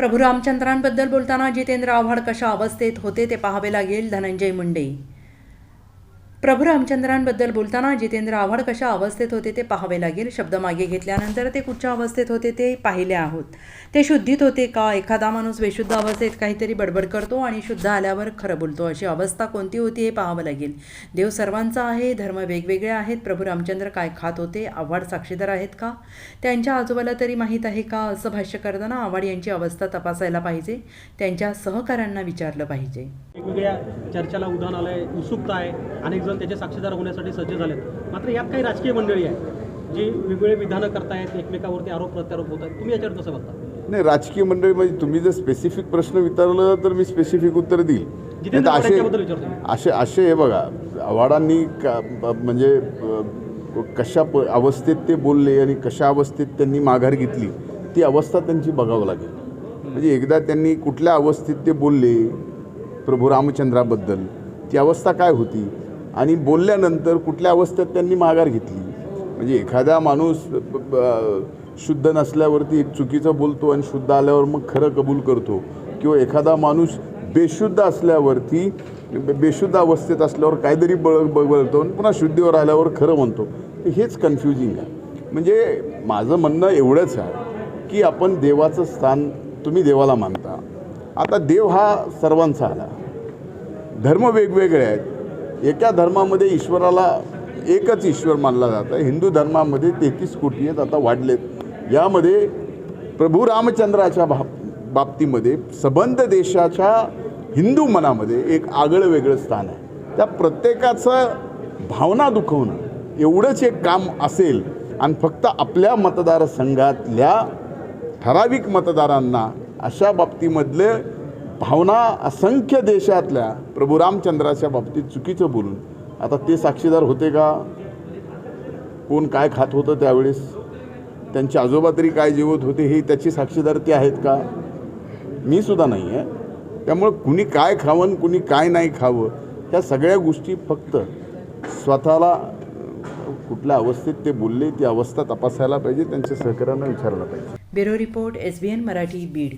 प्रभू रामचंद्रांबद्दल बोलताना जितेंद्र आव्हाड कशा अवस्थेत होते ते पाहावे लागेल. धनंजय मुंडे प्रभू रामचंद्रांबद्दल बोलताना जितेंद्र आव्हाड कशा अवस्थेत होते ते पाहावे लागेल. शब्द मागे घेतल्यानंतर ते कुठच्या अवस्थेत होते ते पाहिले आहोत. ते शुद्धीत होते का? एखादा माणूस बेशुद्ध अवस्थेत काहीतरी बडबड करतो आणि शुद्ध आल्यावर खरं बोलतो. अशी अवस्था कोणती होती हे पाहावं लागेल. देव सर्वांचा आहे धर्म वेगवेगळे आहेत. प्रभू रामचंद्र काय खात होते? आव्हाड साक्षीदार आहेत का? त्यांच्या आजोबाला तरी माहीत आहे का? असं भाष्य करताना आव्हाड यांची अवस्था तपासायला पाहिजे. त्यांच्या सहकाऱ्यांना विचारलं पाहिजे. वेगवेगळ्या चर्चेला उदाहरण आलंय उत्सुकता आहे. अनेक जण त्याचे साक्षीदार होण्यासाठी सज्ज झालेत. मात्र यात काही राजकीय मंडळी आहे जी वेगवेगळे विधानं करतायत एकमेकावरती आरोप प्रत्यारोप होत आहेत. तुम्ही याच्यावर कसं बघता? नाही राजकीय मंडळी म्हणजे तुम्ही जर स्पेसिफिक प्रश्न विचारलं तर मी स्पेसिफिक उत्तर देईल. असे. असे असे हे बघा आव्हाडांनी का म्हणजे कशा प अवस्थेत ते बोलले आणि कशा अवस्थेत त्यांनी माघार घेतली ती अवस्था त्यांची बघावं लागेल. म्हणजे एकदा त्यांनी कुठल्या अवस्थेत ते बोलले प्रभू रामचंद्राबद्दल ती अवस्था काय होती? आणि बोलल्यानंतर कुठल्या अवस्थेत त्यांनी माघार घेतली? म्हणजे एखादा माणूस शुद्ध नसल्यावरती एक चुकीचं बोलतो आणि शुद्ध आल्यावर मग खरं कबूल करतो. किंवा एखादा माणूस बेशुद्ध असल्यावरती बेशुद्ध अवस्थेत असल्यावर काहीतरी बळ बळतो आणि पुन्हा शुद्धीवर आल्यावर खरं म्हणतो. हेच कन्फ्युजिंग आहे. म्हणजे माझं म्हणणं एवढंच आहे की आपण देवाचं स्थान तुम्ही देवाला मानता. आता देव हा सर्वांचा आला. धर्म वेगवेगळे आहेत. एका धर्मामध्ये ईश्वराला एकच ईश्वर मानला जातं हिंदू धर्मामध्ये तेहतीस कोटी आहेत आता वाढलेत. यामध्ये प्रभू रामचंद्राच्या बाब बाबतीमध्ये सबंध देशाच्या हिंदू मनामध्ये एक आगळं वेगळं स्थान आहे. त्या प्रत्येकाचं भावना दुखवणं एवढंच एक काम असेल आणि फक्त आपल्या मतदारसंघातल्या ठराविक मतदारांना अशा बाबतीमधले भावना असंख्य देशातल्या प्रभू रामचंद्राच्या बाबतीत चुकीचं बोलून. आता ते साक्षीदार होते का? कोण काय खात होतं त्यावेळेस? त्यांचे आजोबा तरी काय जेवत होते हे त्याची साक्षीदार ते आहेत का? मी सुद्धा नाही आहे त्यामुळं कुणी काय खावं कुणी काय नाही खावं ह्या सगळ्या गोष्टी फक्त स्वतःला कुठल्या अवस्थेत ते बोलले ती अवस्था तपासायला पाहिजे त्यांच्या सहकार्यांना विचारायला पाहिजे. Bureau report S B N Marathi Beed.